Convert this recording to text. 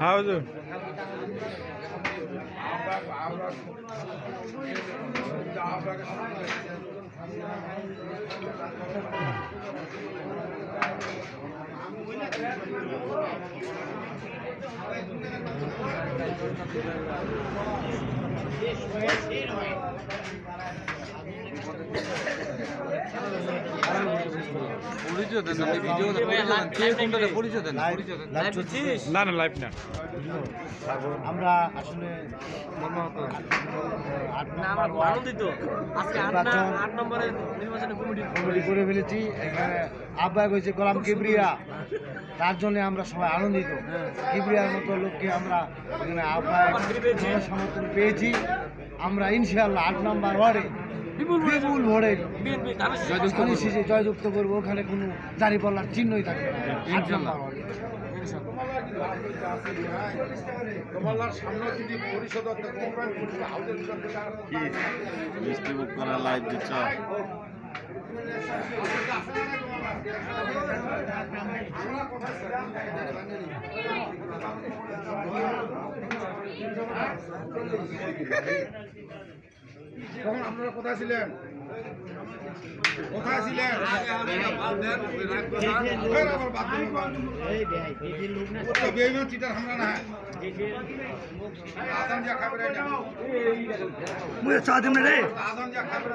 হ্যাঁ হুজুর পরিচয় দেন আপনি দেন কে দেন দেন। না না না। আমরা আসলে করে ফেলেছি এখানে হয়েছে গোলাম কিবরিয়া। তার জন্য আমরা সবাই আনন্দিত। কিবরিয়ার মতো লোককে আমরা এখানে আহ্বায়ক সমর্থন পেয়েছি। আমরা ইনশাআল্লাহ আট নম্বর ওয়ার্ডে বিপুল ভোটে বিপুল ভোটে বিএনপি ধানের শীষ জয়যুক্ত করব। ওখানে কোনো দাঁড়িপাল্লার চিহ্নই থাকবে না। তখন আপনারা কোথায় ছিলেন? কোথায় ছিলেন? বেঈমান চিটার হামলা না আদম যা খাবে রে। আদম যা খাবে।